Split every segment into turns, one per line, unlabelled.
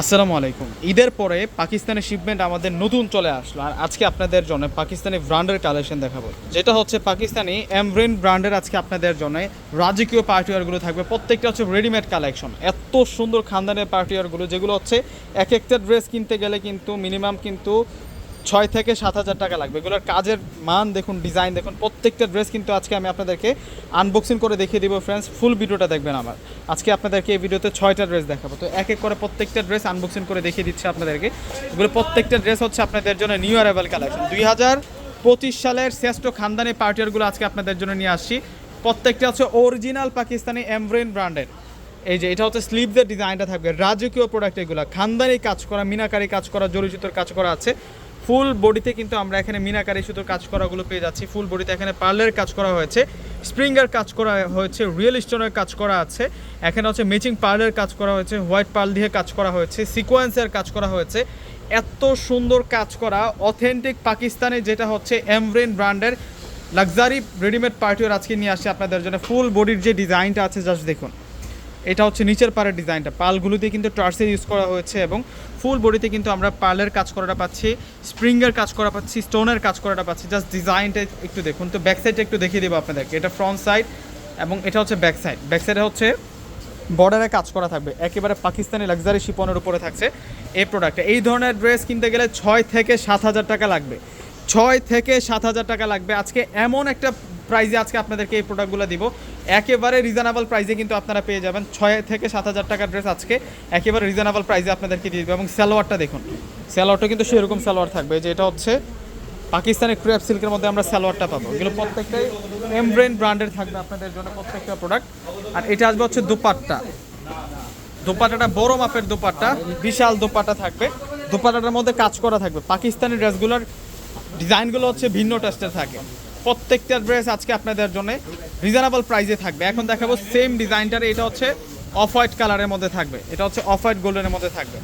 আসসালামু আলাইকুম। ঈদের পরে পাকিস্তানি শিপমেন্ট আমাদের নতুন চলে আসলো। আর আজকে আপনাদের জন্য পাকিস্তানি ব্র্যান্ডের কালেকশন দেখাবো। যেটা হচ্ছে পাকিস্তানি এমব্রেন ব্র্যান্ডের আজকে আপনাদের জন্য। রাজকীয় পার্টিওয়ারগুলো থাকবে। প্রত্যেকটা হচ্ছে রেডিমেড কালেকশন এত সুন্দর খানদানের পার্টিওয়ারগুলো যেগুলো হচ্ছে এক একটা ড্রেস কিনতে গেলে কিন্তু মিনিমাম কিন্তু ছয় থেকে সাত হাজার টাকা লাগবে। এগুলোর কাজের মান দেখুন, ডিজাইন দেখুন, প্রত্যেকটা ড্রেস কিন্তু আজকে আমি আপনাদেরকে আনবক্সিং করে দেখিয়ে দিব ফ্রেন্ডস ফুল ভিডিওটা দেখবেন আমার। আজকে আপনাদেরকে এই ভিডিওতে ছয়টা ড্রেস দেখাবো। তো এক এক করে প্রত্যেকটা ড্রেস আনবক্সিং করে দেখিয়ে দিচ্ছে আপনাদেরকে। এগুলো প্রত্যেকটা ড্রেস হচ্ছে আপনাদের জন্য নিউ অ্যারাইভাল কালেকশন দুই হাজার পঁচিশ সালের শ্রেষ্ঠ খানদানি পার্টিয়ারগুলো আজকে আপনাদের জন্য নিয়ে আসছি। প্রত্যেকটা হচ্ছে অরিজিনাল পাকিস্তানি এমব্রেন ব্র্যান্ডের এই যে, এটা হচ্ছে স্লিভদের ডিজাইনটা থাকবে। রাজকীয় প্রোডাক্ট এগুলো। খানদানি কাজ করা, মিনাকারি কাজ করা জরি সুতোর কাজ করা আছে। ফুল বডিতে কিন্তু আমরা এখানে মিনাকারি সুতোর কাজ করাগুলো পেয়ে যাচ্ছি। ফুল বডিতে এখানে পার্লের কাজ করা হয়েছে স্প্রিংয়ের কাজ করা হয়েছে, রিয়েল স্টোনের কাজ করা আছে। এখানে হচ্ছে ম্যাচিং পার্লের কাজ করা হয়েছে, হোয়াইট পার্ল দিয়ে কাজ করা হয়েছে, সিকোয়েন্সের কাজ করা হয়েছে। এত সুন্দর কাজ করা, অথেন্টিক পাকিস্তানে যেটা হচ্ছে এমব্রেন ব্র্যান্ডের লাক্সারি রেডিমেড পার্টিওর আজকে নিয়ে আসছে আপনাদের জন্য। ফুল বডির যে ডিজাইনটা আছে, জাস্ট দেখুন। এটা হচ্ছে নিচের পাড়ের ডিজাইনটা। পালগুলোতে কিন্তু টার্সেল ইউজ করা হয়েছে এবং ফুল বডিতে কিন্তু আমরা পার্লের কাজ করাটা পাচ্ছি স্প্রিংয়ের কাজ করা পাচ্ছি স্টোনের কাজ করাটা পাচ্ছি। জাস্ট ডিজাইনটা একটু দেখুন। তো ব্যাক সাইডটা একটু দেখিয়ে দেবো আপনাদেরকে। এটা ফ্রন্ট সাইড এবং এটা হচ্ছে ব্যাক সাইড ব্যাক সাইডে হচ্ছে বর্ডারে কাজ করা থাকবে। একেবারে পাকিস্তানি লাক্সারি শিপনের উপরে থাকছে এই প্রোডাক্টটা এই ধরনের ড্রেস কিনতে গেলে ছয় থেকে সাত হাজার টাকা লাগবে। ছয় থেকে সাত হাজার টাকা লাগবে। আজকে এমন একটা প্রাইজে আজকে আপনাদেরকে এই প্রোডাক্টগুলো দিব। একেবারে রিজনেবল প্রাইজে কিন্তু আপনারা পেয়ে যাবেন। ছয় থেকে সাত হাজার টাকার ড্রেস আজকে একেবারে রিজনেবল প্রাইজে আপনাদেরকে দিয়ে দেবো। এবং সালোয়ারটা দেখুন, সালোয়ারটা কিন্তু সেরকম সালোয়ার থাকবে, যে এটা হচ্ছে পাকিস্তানের ক্রেপ সিল্কের মধ্যে আমরা সালোয়ারটা পাবো। এগুলো প্রত্যেকটাই এমব্রেন ব্র্যান্ডের থাকবে আপনাদের জন্য প্রত্যেকটা প্রোডাক্ট আর এটা আসবে হচ্ছে দুপাট্টা। দোপাট্টাটা বড় মাপের দোপাট্টা, বিশাল দোপাট্টা থাকবে। দোপাট্টাটার মধ্যে কাজ করা থাকবে। পাকিস্তানি ড্রেসগুলোর ডিজাইনগুলো হচ্ছে ভিন্ন টেস্টের থাকে। প্রত্যেকটা ড্রেস আজকে আপনাদের জন্য রিজনেবল প্রাইসে থাকবে। এখন দেখাবো সেম ডিজাইনটার এটা হচ্ছে অফ হোয়াইট কালারের মধ্যে থাকবে। এটা হচ্ছে অফ হোয়াইট গোল্ডেনের মধ্যে থাকবে।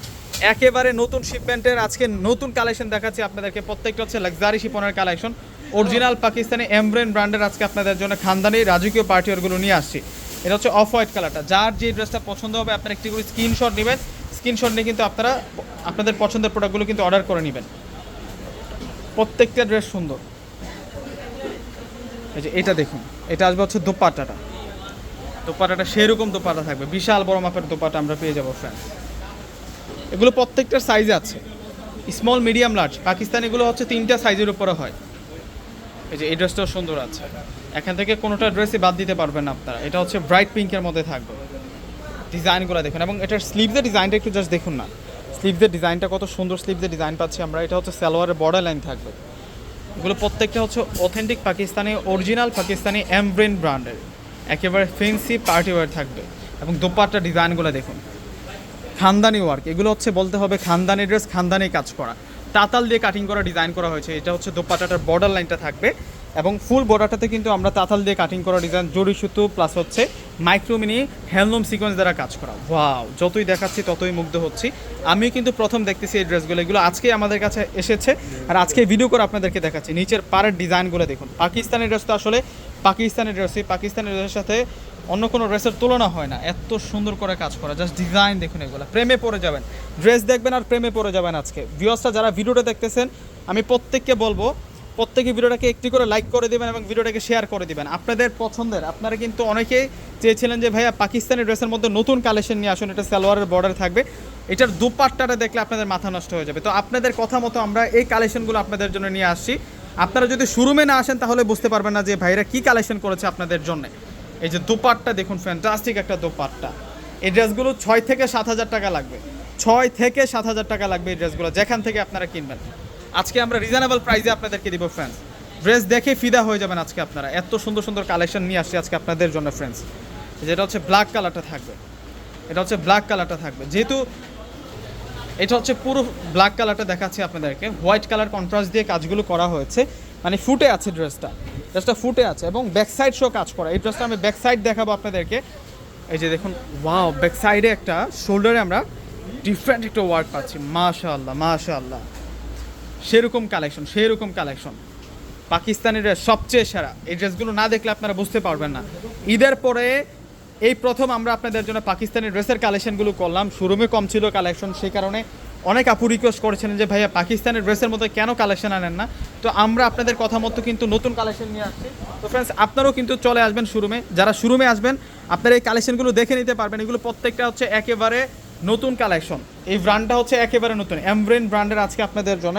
একেবারে নতুন শিপমেন্টের আজকে নতুন কালেকশন দেখাচ্ছি আপনাদেরকে। প্রত্যেকটা হচ্ছে লাক্সারি শিপনের কালেকশন অরিজিনাল পাকিস্তানি এমব্রেন ব্র্যান্ডের আজকে আপনাদের জন্য খানদানি, রাজকীয় পার্টিওরগুলো নিয়ে আসছি। এটা হচ্ছে অফ হোয়াইট কালারটা যার যে ড্রেসটা পছন্দ হবে, আপনারা একটি করে স্ক্রিনশট নেবেন। স্ক্রিনশট নিয়ে কিন্তু আপনারা, আপনাদের পছন্দের প্রোডাক্টগুলো কিন্তু অর্ডার করে নেবেন। প্রত্যেকটা ড্রেস সুন্দর। এই যে এটা দেখুন, এটা আসবে হচ্ছে দোপাট্টাটা। দোপাটাটা সেরকম দোপাটা থাকবে, বিশাল বড় মাপের দোপাটা আমরা পেয়ে যাব ফ্রেন্ডস এগুলো প্রত্যেকটার সাইজ আছে স্মল মিডিয়াম লার্জ পাকিস্তান এগুলো হচ্ছে তিনটা সাইজের উপরে হয়। এই যে এই ড্রেসটাও সুন্দর আছে। এখান থেকে কোনোটা ড্রেসই বাদ দিতে পারবেন আপনারা। এটা হচ্ছে ব্রাইট পিঙ্কের মধ্যে থাকবে। ডিজাইনগুলো দেখুন, এবং এটার স্লিভদের ডিজাইনটা একটু জাস্ট দেখুন না। স্লিভদের ডিজাইনটা কত সুন্দর স্লিভদের ডিজাইন পাচ্ছি আমরা। এটা হচ্ছে সালোয়ারের বর্ডার লাইন থাকবে। এগুলো প্রত্যেকটা হচ্ছে অথেন্টিক পাকিস্তানি অরিজিনাল পাকিস্তানি এমব্রেন ব্র্যান্ডের একেবারে ফেন্সি পার্টি ওয়ার থাকবে। এবং দোপাট্টা ডিজাইনগুলো দেখুন। খানদানি ওয়ার্ক এগুলো হচ্ছে বলতে হবে খানদানি ড্রেস খানদানি কাজ করা। তাতাল দিয়ে কাটিং করা ডিজাইন করা হয়েছে। এটা হচ্ছে দোপাট্টাটার বর্ডার লাইনটা থাকবে। এবং ফুল বর্ডারটাতে কিন্তু আমরা তাঁতাল দিয়ে কাটিং করা ডিজাইন জরি সুতো প্লাস হচ্ছে মাইক্রোমিনি হ্যান্ডলুম সিকোয়েন্স দ্বারা কাজ করা। ওয়াও যতই দেখাচ্ছি ততই মুগ্ধ হচ্ছি। আমি কিন্তু প্রথম দেখতেছি এই ড্রেসগুলো, এগুলো আজকে আমাদের কাছে এসেছে। আর আজকে ভিডিও করে আপনাদেরকে দেখাচ্ছি। নিচের পাড়ের ডিজাইনগুলো দেখুন। পাকিস্তানের ড্রেস তো আসলে পাকিস্তানি ড্রেসই পাকিস্তানের ড্রেসের সাথে অন্য কোনো ড্রেসের তুলনা হয় না। এত সুন্দর করে কাজ করা জাস্ট ডিজাইন দেখুন এগুলো। প্রেমে পড়ে যাবেন। ড্রেস দেখবেন আর প্রেমে পড়ে যাবেন আজকে। ভিউয়ার্সরা যারা ভিডিওটা দেখতেছেন, আমি প্রত্যেককে বলব প্রত্যেকে ভিডিওটাকে একটি করে লাইক করে দিবেন এবং ভিডিওটাকে শেয়ার করে দিবেন। আপনাদের পছন্দের, আপনারা কিন্তু অনেকেই চেয়েছিলেন যে, ভাইয়া, পাকিস্তানি ড্রেসের মধ্যে নতুন কালেকশন নিয়ে আসুন, এটা সালোয়ারের বর্ডার থাকবে। এটার দুপাট্টাটা দেখলে আপনাদের মাথা নষ্ট হয়ে যাবে। তো আপনাদের কথা মতো আমরা এই কালেকশনগুলো আপনাদের জন্য নিয়ে আসছি। আপনারা যদি শুরুমে না আসেন, তাহলে বুঝতে পারবেন না যে, ভাইরা কি কালেকশন করেছে আপনাদের জন্য? এই যে দোপাট্টা দেখুন ফ্যান্টাস্টিক একটা দোপাট্টা। এই ড্রেসগুলো ছয় থেকে সাত হাজার টাকা লাগবে। ছয় থেকে সাত হাজার টাকা লাগবে এই ড্রেসগুলো যেখান থেকে আপনারা কিনবেন। আজকে আমরা রিজনেবল প্রাইসে আপনাদেরকে দিব ফ্রেন্ডস ড্রেস দেখে ফিদা হয়ে যাবেন আজকে আপনারা। এত সুন্দর সুন্দর কালেকশন নিয়ে আসছি আজকে আপনাদের জন্য ফ্রেন্ডস যেটা হচ্ছে ব্ল্যাক কালারটা থাকবে। এটা হচ্ছে ব্ল্যাক কালারটা থাকবে। যেহেতু এটা হচ্ছে পুরো ব্ল্যাক কালারটা দেখাচ্ছি আপনাদেরকে। হোয়াইট কালার কন্ট্রাস্ট দিয়ে কাজগুলো করা হয়েছে। মানে ফুটে আছে ড্রেসটা ড্রেসটা ফুটে আছে এবং ব্যাক সাইড শো কাজ করা। এই ড্রেসটা আমি ব্যাক সাইড দেখাবো আপনাদেরকে। এই যে দেখুন ওয়াও ব্যাক সাইডে একটা শোল্ডারে আমরা ডিফারেন্ট একটা ওয়ার্ক পাচ্ছি। মাশাআল্লাহ মাশাআল্লাহ। সেরকম কালেকশন সেরকম কালেকশন পাকিস্তানের সবচেয়ে সেরা। এই ড্রেসগুলো না দেখলে আপনারা বুঝতে পারবেন না। ঈদের পরে এই প্রথম আমরা আপনাদের জন্য পাকিস্তানি ড্রেসের কালেকশনগুলো করলাম। শোরুমে কম ছিল কালেকশন সেই কারণে অনেক আপু রিকোয়েস্ট করেছেন যে, ভাইয়া পাকিস্তানের ড্রেসের মতো কেন কালেকশন আনেন না? তো আমরা আপনাদের কথা মতো কিন্তু নতুন কালেকশন নিয়ে আসছি। তো ফ্রেন্ডস আপনারাও কিন্তু চলে আসবেন শোরুমে। যারা শোরুমে আসবেন, আপনারা এই কালেকশনগুলো দেখে নিতে পারবেন। এগুলো প্রত্যেকটা হচ্ছে একেবারে নতুন কালেকশন এই ব্র্যান্ডটা হচ্ছে একেবারে নতুন। এমব্রেন ব্র্যান্ডের আজকে আপনাদের জন্য।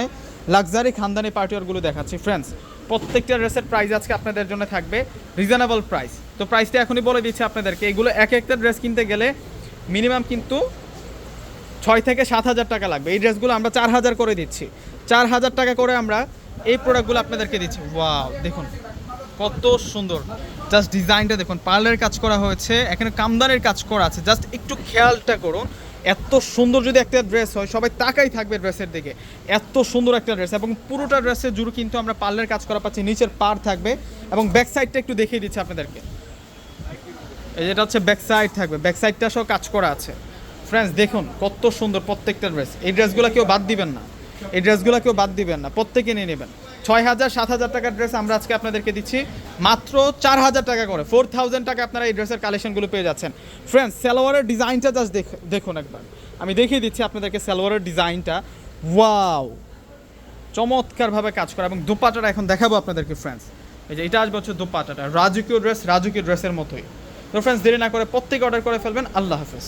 লাক্সারি খানদানি পার্টিওয়ারগুলো দেখাচ্ছি ফ্রেন্ডস প্রত্যেকটা ড্রেসের প্রাইস আজকে আপনাদের জন্য থাকবে। রিজনেবল প্রাইস তো প্রাইসটা এখনই বলে দিচ্ছি আপনাদেরকে। এগুলো এক একটা ড্রেস কিনতে গেলে মিনিমাম কিন্তু ছয় থেকে সাত হাজার টাকা লাগবে। এই ড্রেসগুলো আমরা চার হাজার করে দিচ্ছি। চার হাজার টাকা করে আমরা এই প্রোডাক্টগুলো আপনাদেরকে দিচ্ছি। ওয়াও দেখুন, কত সুন্দর। জাস্ট ডিজাইনটা দেখুন। পার্লারের কাজ করা হয়েছে, এখানে কামদানের কাজ করা আছে। জাস্ট একটু খেয়ালটা করুন। এত সুন্দর যদি একটা ড্রেস হয়, সবাই তাকাই থাকবে ড্রেসের দিকে। এত সুন্দর একটা ড্রেস এবং পুরোটা ড্রেসের জুড়ে কিন্তু আমরা পার্লারের কাজ করা পাচ্ছি, নিচের পার থাকবে এবং ব্যাক সাইডটা একটু দেখিয়ে দিচ্ছি আপনাদেরকে। এই যেটা হচ্ছে ব্যাক সাইড থাকবে ব্যাক সাইডটা সহ কাজ করা আছে। ফ্রেন্ডস দেখুন কত সুন্দর প্রত্যেকটা ড্রেস এই ড্রেসগুলো কেউ বাদ দিবেন না। এই ড্রেসগুলো কেউ বাদ দিবেন না, প্রত্যেকে নিয়ে নেবেন। ছয় হাজার, সাত হাজার টাকার ড্রেস আমরা আজকে আপনাদেরকে দিচ্ছি। মাত্র চার হাজার টাকা করে ফোর থাউজেন্ড টাকা আপনারা এই ড্রেসের কালেকশনগুলো পেয়ে যাচ্ছেন। ফ্রেন্ডস সালোয়ারের ডিজাইনটা জাস্ট দেখুন একবার। আমি দেখিয়ে দিচ্ছি আপনাদেরকে সালোয়ারের ডিজাইনটা ওয়াও চমৎকারভাবে কাজ করা এবং দুপাটাটা এখন দেখাবো আপনাদেরকে ফ্রেন্ডস এই যে এটা আসবে হচ্ছে দুপাটাটা, রাজকীয় ড্রেস রাজকীয় ড্রেসের মতোই। তো ফ্রেন্ডস দেরি না করে প্রত্যেকে অর্ডার করে ফেলবেন। আল্লাহ হাফেজ।